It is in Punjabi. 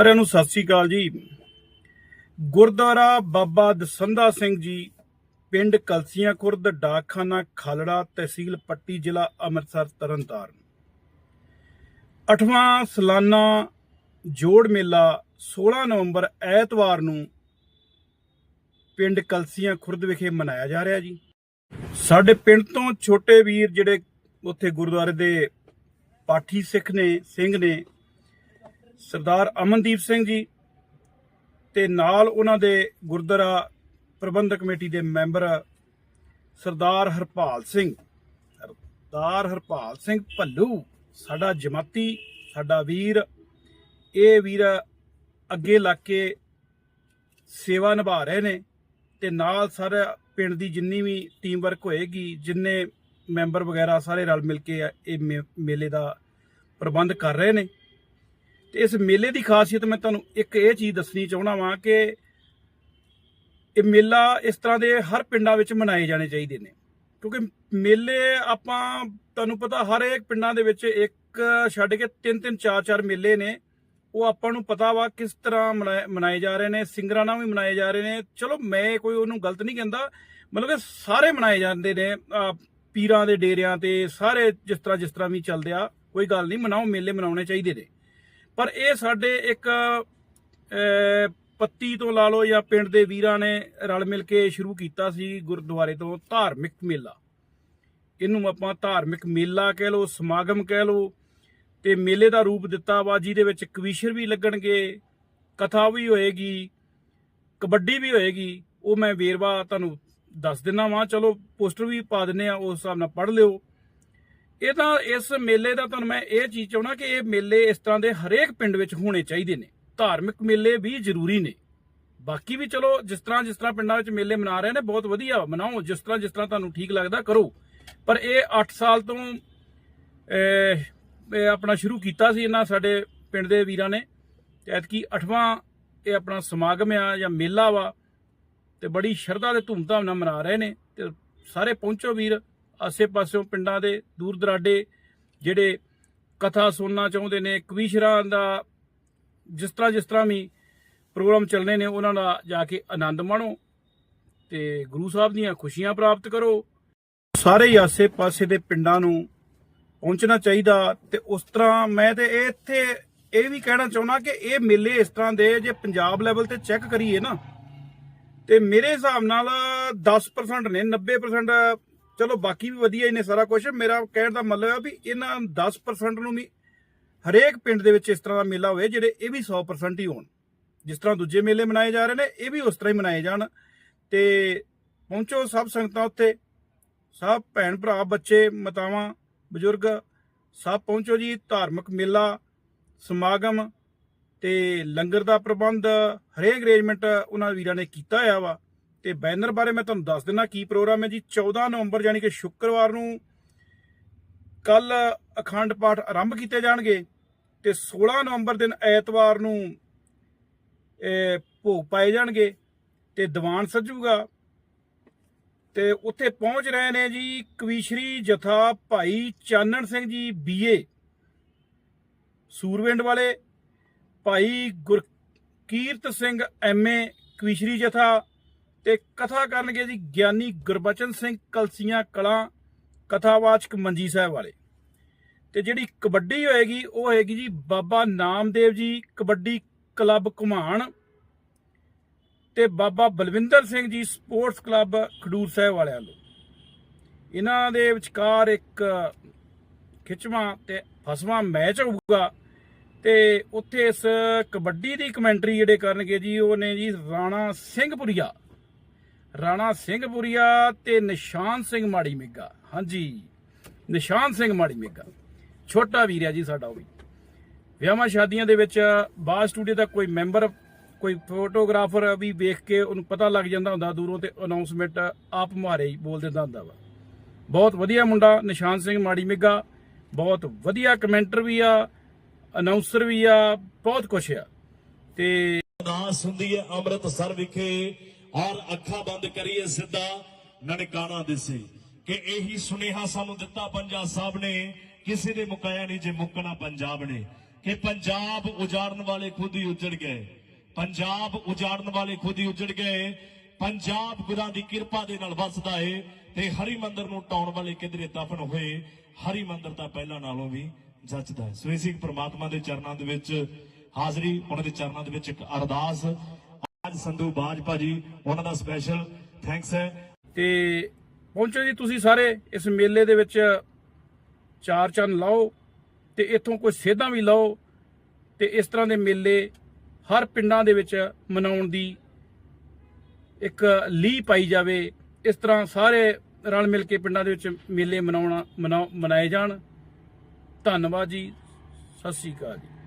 ਸਾਰਿਆਂ ਨੂੰ ਸਤਿ ਸ੍ਰੀ ਅਕਾਲ ਜੀ। ਗੁਰਦੁਆਰਾ ਬਾਬਾ ਦਸੰਧਾ ਸਿੰਘ ਜੀ, ਪਿੰਡ ਕਲਸੀਆਂ ਖੁਰਦ, ਡਾਕਖਾਨਾ, ਖਾਲੜਾ, ਤਹਿਸੀਲ ਪੱਟੀ, ਜ਼ਿਲ੍ਹਾ ਅੰਮ੍ਰਿਤਸਰ, ਤਰਨਤਾਰਨ। ਅਠਵਾਂ ਸਾਲਾਨਾ ਜੋੜ ਮੇਲਾ 16 ਨਵੰਬਰ ਐਤਵਾਰ ਨੂੰ ਪਿੰਡ ਕਲਸੀਆਂ ਖੁਰਦ ਵਿਖੇ ਮਨਾਇਆ ਜਾ ਰਿਹਾ ਜੀ। ਸਾਡੇ ਪਿੰਡ ਤੋਂ ਛੋਟੇ ਵੀਰ ਜਿਹੜੇ ਉੱਥੇ ਗੁਰਦੁਆਰੇ ਦੇ ਪਾਠੀ ਸਿੱਖ ਨੇ, ਸਿੰਘ ਨੇ ਸਰਦਾਰ ਅਮਨਦੀਪ ਸਿੰਘ ਜੀ ਤੇ ਨਾਲ ਉਹਨਾਂ ਦੇ ਗੁਰਦੁਆਰਾ ਪ੍ਰਬੰਧਕ ਕਮੇਟੀ ਦੇ ਮੈਂਬਰ ਸਰਦਾਰ ਹਰਪਾਲ ਸਿੰਘ। ਸਰਦਾਰ ਹਰਪਾਲ ਸਿੰਘ ਭੱਲੂ, ਸਾਡਾ ਜਮਾਤੀ, ਸਾਡਾ ਵੀਰ, ਇਹ ਵੀਰ ਅੱਗੇ ਲੱਗ ਕੇ ਸੇਵਾ ਨਿਭਾ ਰਹੇ ਨੇ ਤੇ ਨਾਲ ਸਾਰਾ ਪਿੰਡ ਦੀ ਜਿੰਨੀ ਵੀ ਟੀਮ ਵਰਕ ਹੋਏਗੀ, ਜਿੰਨੇ ਮੈਂਬਰ ਵਗੈਰਾ ਸਾਰੇ ਰਲ ਮਿਲ ਕੇ ਇਹ ਮੇ- ਮੇਲੇ ਦਾ ਪ੍ਰਬੰਧ ਕਰ ਰਹੇ ਨੇ। ਤੇ ਇਸ ਮੇਲੇ ਦੀ ਖਾਸੀਅਤ ਮੈਂ ਤੁਹਾਨੂੰ ਇੱਕ ਇਹ ਚੀਜ਼ ਦੱਸਣੀ ਚਾਹਣਾ ਵਾਂ ਕਿ ਇਹ ਮੇਲਾ ਇਸ ਤਰ੍ਹਾਂ ਦੇ ਹਰ ਪਿੰਡਾਂ ਵਿੱਚ ਮਨਾਏ ਜਾਣੇ ਚਾਹੀਦੇ ਨੇ। ਕਿਉਂਕਿ ਮੇਲੇ ਆਪਾਂ ਤੁਹਾਨੂੰ ਪਤਾ ਹਰ ਇੱਕ ਪਿੰਡਾਂ ਦੇ ਵਿੱਚ ਇੱਕ ਛੱਡ ਕੇ ਤਿੰਨ ਤਿੰਨ ਚਾਰ ਚਾਰ ਮੇਲੇ ਨੇ। ਉਹ ਆਪਾਂ ਨੂੰ ਪਤਾ ਵਾ ਕਿਸ ਤਰ੍ਹਾਂ ਮਨਾਏ- ਮਨਾਏ ਜਾ ਰਹੇ ਨੇ, ਸਿੰਗਰਾਂ ਨਾਲ ਵੀ ਮਨਾਏ ਜਾ ਰਹੇ ਨੇ। ਚਲੋ ਮੈਂ ਕੋਈ ਉਹਨੂੰ ਗਲਤ ਨਹੀਂ ਕਹਿੰਦਾ, ਮਤਲਬ ਕਿ ਸਾਰੇ ਮਨਾਏ ਜਾਂਦੇ ਨੇ ਪੀਰਾਂ ਦੇ ਡੇਰਿਆਂ ਤੇ ਸਾਰੇ ਜਿਸ ਤਰ੍ਹਾਂ ਜਿਸ ਤਰ੍ਹਾਂ ਵੀ ਚੱਲਦੇ ਆ, ਕੋਈ ਗੱਲ ਨਹੀਂ, ਮਨਾਓ, ਮੇਲੇ ਮਨਾਉਣੇ ਚਾਹੀਦੇ ਨੇ। ਪਰ ਇਹ ਸਾਡੇ ਇੱਕ ਪੱਤੀ ਤੋਂ ਲਾ ਲਓ ਜਾਂ ਪਿੰਡ ਦੇ ਵੀਰਾਂ ਨੇ ਰਲ ਮਿਲ ਕੇ ਸ਼ੁਰੂ ਕੀਤਾ ਸੀ ਗੁਰਦੁਆਰੇ ਤੋਂ ਧਾਰਮਿਕ ਮੇਲਾ। ਇਹਨੂੰ ਆਪਾਂ ਧਾਰਮਿਕ ਮੇਲਾ ਕਹਿ ਲਓ, ਸਮਾਗਮ ਕਹਿ ਲਓ, ਤੇ ਮੇਲੇ ਦਾ ਰੂਪ ਦਿੱਤਾ ਵਾ, ਜਿਹਦੇ ਵਿੱਚ ਕਵੀਸ਼ਰ ਵੀ ਲੱਗਣਗੇ, ਕਥਾ ਵੀ ਹੋਏਗੀ, ਕਬੱਡੀ ਵੀ ਹੋਏਗੀ, ਉਹ ਮੈਂ ਵੇਰਵਾ ਤੁਹਾਨੂੰ ਦੱਸ ਦਿੰਨਾ ਵਾਂ। ਚਲੋ, ਪੋਸਟਰ ਵੀ ਪਾ ਦਿੰਨੇ ਆ, ਉਸ ਹਿਸਾਬ ਨਾਲ ਪੜ੍ਹ ਲਿਓ। ਇਹ ਤਾਂ ਇਸ ਮੇਲੇ ਦਾ ਤੁਹਾਨੂੰ ਮੈਂ ਇਹ ਚੀਜ਼ ਚਾਹਣਾ ਕਿ ਇਹ ਮੇਲੇ ਇਸ ਤਰ੍ਹਾਂ ਦੇ ਹਰੇਕ ਪਿੰਡ ਵਿੱਚ ਹੋਣੇ ਚਾਹੀਦੇ ਨੇ। ਧਾਰਮਿਕ ਮੇਲੇ ਵੀ ਜ਼ਰੂਰੀ ਨੇ। ਬਾਕੀ ਵੀ ਚਲੋ, ਜਿਸ ਤਰ੍ਹਾਂ ਜਿਸ ਤਰ੍ਹਾਂ ਪਿੰਡਾਂ ਵਿੱਚ ਮੇਲੇ ਮਨਾ ਰਹੇ ਨੇ, ਬਹੁਤ ਵਧੀਆ, ਮਨਾਓ, ਜਿਸ ਤਰ੍ਹਾਂ ਜਿਸ ਤਰ੍ਹਾਂ ਤੁਹਾਨੂੰ ਠੀਕ ਲੱਗਦਾ, ਕਰੋ। ਪਰ ਇਹ 8 ਸਾਲ ਤੋਂ ਇਹ ਆਪਣਾ ਸ਼ੁਰੂ ਕੀਤਾ ਸੀ ਇਹਨਾਂ ਸਾਡੇ ਪਿੰਡ ਦੇ ਵੀਰਾਂ ਨੇ। ਤੇ ਐਤਕੀ 8ਵਾਂ ਇਹ ਆਪਣਾ ਸਮਾਗਮ ਆ ਜਾਂ ਮੇਲਾ ਵਾ ਤੇ ਬੜੀ ਸ਼ਰਧਾ ਤੇ ਧੂਮਧਾਮ ਨਾਲ ਮਨਾ ਰਹੇ ਨੇ ਤੇ ਸਾਰੇ ਪਹੁੰਚੋ ਵੀਰ। ਆਸੇ-ਪਾਸਿਓਂ ਪਿੰਡਾਂ ਦੇ ਦੂਰ ਦਰਾਡੇ ਜਿਹੜੇ ਕਥਾ ਸੁਣਨਾ ਚਾਹੁੰਦੇ ਨੇ, ਕਵੀਸ਼ਰਾਂ ਦਾ ਜਿਸ ਤਰ੍ਹਾਂ ਜਿਸ ਤਰ੍ਹਾਂ ਵੀ ਪ੍ਰੋਗਰਾਮ ਚੱਲਣੇ ਨੇ, ਉਹਨਾਂ ਦਾ ਜਾ ਕੇ ਆਨੰਦ ਮਾਣੋ ਤੇ ਗੁਰੂ ਸਾਹਿਬ ਦੀਆਂ ਖੁਸ਼ੀਆਂ ਪ੍ਰਾਪਤ ਕਰੋ। ਸਾਰੇ ਹੀ ਆਸੇ-ਪਾਸੇ ਦੇ ਪਿੰਡਾਂ ਨੂੰ ਪਹੁੰਚਣਾ ਚਾਹੀਦਾ ਤੇ ਉਸ ਤਰ੍ਹਾਂ ਮੈਂ ਤੇ ਇੱਥੇ ਇਹ ਵੀ ਕਹਿਣਾ ਚਾਹੁੰਦਾ ਕਿ ਇਹ ਮੇਲੇ ਇਸ ਤਰ੍ਹਾਂ ਦੇ ਜੇ ਪੰਜਾਬ ਲੈਵਲ ਤੇ ਚੈੱਕ ਕਰੀਏ ਨਾ, ਤੇ ਮੇਰੇ ਹਿਸਾਬ ਨਾਲ 10% ਨੇ 90% ਚਲੋ ਬਾਕੀ ਵੀ ਵਧੀਆ ਹੀ ਨੇ ਸਾਰਾ ਕੁਝ ਮੇਰਾ ਕਹਿਣ ਦਾ ਮਤਲਬ ਆ ਵੀ ਇਹਨਾਂ 10% ਨੂੰ ਵੀ ਹਰੇਕ ਪਿੰਡ ਦੇ ਵਿੱਚ ਇਸ ਤਰ੍ਹਾਂ ਦਾ ਮੇਲਾ ਹੋਵੇ ਜਿਹੜੇ ਇਹ ਵੀ 100% ਹੀ ਹੋਣ। ਜਿਸ ਤਰ੍ਹਾਂ ਦੂਜੇ ਮੇਲੇ ਮਨਾਏ ਜਾ ਰਹੇ ਨੇ, ਇਹ ਵੀ ਉਸ ਤਰ੍ਹਾਂ ਹੀ ਮਨਾਏ ਜਾਣ। ਤੇ ਪਹੁੰਚੋ ਸਭ ਸੰਗਤਾਂ ਉੱਤੇ। ਸਭ ਭੈਣ ਭਰਾ, ਬੱਚੇ, ਮਾਤਾਵਾਂ, ਬਜ਼ੁਰਗ, ਸਭ ਪਹੁੰਚੋ ਜੀ। ਧਾਰਮਿਕ ਮੇਲਾ, ਸਮਾਗਮ ਤੇ ਲੰਗਰ ਦਾ ਪ੍ਰਬੰਧ, ਹਰੇਕ ਅਰੇਂਜਮੈਂਟ ਉਹਨਾਂ ਵੀਰਾਂ ਨੇ ਕੀਤਾ ਹੋਇਆ ਵਾ। ਤੇ ਬੈਨਰ ਬਾਰੇ ਮੈਂ ਤੁਹਾਨੂੰ ਦੱਸ ਦਿੰਦਾ ਕੀ ਪ੍ਰੋਗਰਾਮ ਹੈ ਜੀ। 14 ਨਵੰਬਰ ਯਾਨੀ ਕਿ ਸ਼ੁੱਕਰਵਾਰ ਨੂੰ ਕੱਲ ਅਖੰਡ ਪਾਠ ਆਰੰਭ ਕੀਤੇ ਜਾਣਗੇ ਤੇ 16 ਨਵੰਬਰ ਦਿਨ ਐਤਵਾਰ ਨੂੰ ਭੋਗ ਪਾਏ ਜਾਣਗੇ ਤੇ ਦੀਵਾਨ ਸੱਜੂਗਾ। ਤੇ ਉੱਥੇ ਪਹੁੰਚ ਰਹੇ ਨੇ ਜੀ ਕਵੀਸ਼ਰੀ ਜਥਾ ਭਾਈ ਚਾਨਣ ਸਿੰਘ ਜੀ ਬੀਏ, ਸੂਰਵਿੰਡ ਵਾਲੇ, ਭਾਈ ਗੁਰਕੀਰਤ ਸਿੰਘ ਐਮਏ ਕਵੀਸ਼ਰੀ ਜਥਾ ਤੇ ਕਥਾ ਕਰਨਗੇ ਜੀ ਗਿਆਨੀ ਗੁਰਬਚਨ ਸਿੰਘ ਕਲਸੀਆਂ ਕਲਾਂ ਕਥਾਵਾਚਕ ਮੰਜੀ ਸਾਹਿਬ ਵਾਲੇ। ਤੇ ਜਿਹੜੀ ਕਬੱਡੀ ਹੋਏਗੀ, ਉਹ ਹੋਏਗੀ ਜੀ ਬਾਬਾ ਨਾਮਦੇਵ ਜੀ ਕਬੱਡੀ ਕਲੱਬ ਘੁਮਾਣ ਤੇ ਬਾਬਾ ਬਲਵਿੰਦਰ ਸਿੰਘ ਜੀ ਸਪੋਰਟਸ ਕਲੱਬ ਖਡੂਰ ਸਾਹਿਬ ਵਾਲਿਆਂ ਵੱਲੋਂ ਇਹਨਾਂ ਦੇ ਵਿਚਕਾਰ ਇੱਕ ਖਿੱਚਵਾਂ ਤੇ ਫਸਵਾਂ ਮੈਚ ਹੋਊਗਾ ਤੇ ਉੱਥੇ ਇਸ ਕਬੱਡੀ ਦੀ ਕਮੈਂਟਰੀ ਜਿਹੜੇ ਕਰਨਗੇ ਜੀ, ਉਹ ਨੇ ਜੀ ਰਾਣਾ ਸਿੰਘਪੁਰੀਆ ਰਾਣਾ ਸਿੰਘਪੁਰੀਆ ਤੇ ਨਿਸ਼ਾਨ ਸਿੰਘ ਮਾੜੀ ਮੇਗਾ। ਹਾਂਜੀ, ਨਿਸ਼ਾਨ ਸਿੰਘ ਮਾੜੀ ਮੇਗਾ। ਛੋਟਾ ਵੀਰ ਆ ਜੀ ਸਾਡਾ ਉਹ ਵੀ। ਵਿਆਹਾਂ ਸ਼ਾਦੀਆਂ ਦੇ ਵਿੱਚ ਬਾਹਰ ਸਟੂਡੀਓ ਦਾ ਕੋਈ ਮੈਂਬਰ, ਕੋਈ ਫੋਟੋਗ੍ਰਾਫਰ ਵੀ ਵੇਖ ਕੇ ਉਹਨੂੰ ਪਤਾ ਲੱਗ ਜਾਂਦਾ ਹੁੰਦਾ, ਦੂਰੋਂ ਤੇ ਅਨਾਉਂਸਮੈਂਟ ਆਪ ਮੁਹਾਰੇ ਹੀ ਬੋਲ ਦਿੰਦਾ ਹੁੰਦਾ ਵਾ। ਬਹੁਤ ਵਧੀਆ ਮੁੰਡਾ, ਨਿਸ਼ਾਨ ਸਿੰਘ ਮਾੜੀ ਮੇਗਾ। ਬਹੁਤ ਵਧੀਆ ਕਮੈਂਟਰ ਵੀ ਆ ਅਨਾਉਂਸਰ ਵੀ ਆ, ਬਹੁਤ ਕੁਛ ਆ। ਤੇ ਅਰਦਾਸ ਹੁੰਦੀ ਹੈ ਅੰਮ੍ਰਿਤਸਰ ਵਿਖੇ। ਔਰ ਅੱਖਾਂ ਬੰਦ ਕਰੀਏ ਸਿੱਧਾ, ਨਨਕਾਣਾ ਦਿਸੇ। ਕਿ ਇਹੀ ਸੁਨੇਹਾ ਸਾਨੂੰ ਦਿੱਤਾ ਪੰਜਾ ਸਾਹਿਬ ਨੇ, ਕਿਸੇ ਨੇ ਮੁਕਾਇਆ ਨਹੀਂ ਜੇ ਮੁੱਕਣਾ ਪੰਜਾਬ ਨੇ। ਕਿ ਪੰਜਾਬ ਉਜਾੜਨ ਵਾਲੇ ਖੁਦ ਹੀ ਉਜੜ ਗਏ। ਪੰਜਾਬ ਉਜਾੜਨ ਵਾਲੇ ਖੁਦ ਹੀ ਉਜੜ ਗਏ। ਪੰਜਾਬ ਗੁਰਾਂ ਦੀ ਕਿਰਪਾ ਦੇ ਨਾਲ ਵਸਦਾ ਏ ਤੇ ਹਰੀ ਮੰਦਰ ਨੂੰ ਟਾਉਣ ਵਾਲੇ ਕਿਧਰੇ ਦਫਨ ਹੋਏ, ਹਰੀ ਮੰਦਰ ਤਾਂ ਪਹਿਲਾਂ ਨਾਲੋਂ ਵੀ ਜੱਜਦਾ ਹੈ ਸੋ ਇਸੇ ਪ੍ਰਮਾਤਮਾ ਦੇ ਚਰਨਾਂ ਦੇ ਵਿੱਚ ਹਾਜ਼ਰੀ, ਉਹਨਾਂ ਦੇ ਚਰਨਾਂ ਦੇ ਵਿੱਚ ਇੱਕ ਅਰਦਾਸ ਅੱਜ ਸੰਧੂ ਬਾਜ ਭਾਜੀ, ਉਹਨਾਂ ਦਾ ਸਪੈਸ਼ਲ ਥੈਂਕਸ ਹੈ। ਤੇ ਪਹੁੰਚੋ ਜੀ ਤੁਸੀਂ ਸਾਰੇ, ਇਸ ਮੇਲੇ ਦੇ ਵਿੱਚ ਚਾਰ ਚੰਨ ਲਾਓ ਤੇ ਇੱਥੋਂ ਕੋਈ ਸੇਧਾਂ ਵੀ ਲਾਓ ਤੇ ਇਸ ਤਰ੍ਹਾਂ ਦੇ ਮੇਲੇ ਹਰ ਪਿੰਡਾਂ ਦੇ ਵਿੱਚ ਮਨਾਉਣ ਦੀ ਇੱਕ ਲੀਹ ਪਾਈ ਜਾਵੇ। ਇਸ ਤਰ੍ਹਾਂ ਸਾਰੇ ਰਲ ਮਿਲ ਕੇ ਪਿੰਡਾਂ ਦੇ ਵਿੱਚ ਮੇਲੇ ਮਨਾਉਣਾ, ਮਨਾ- ਮਨਾਏ ਜਾਣ। ਧੰਨਵਾਦ ਜੀ। ਸਤਿ ਸ੍ਰੀ ਅਕਾਲ ਜੀ।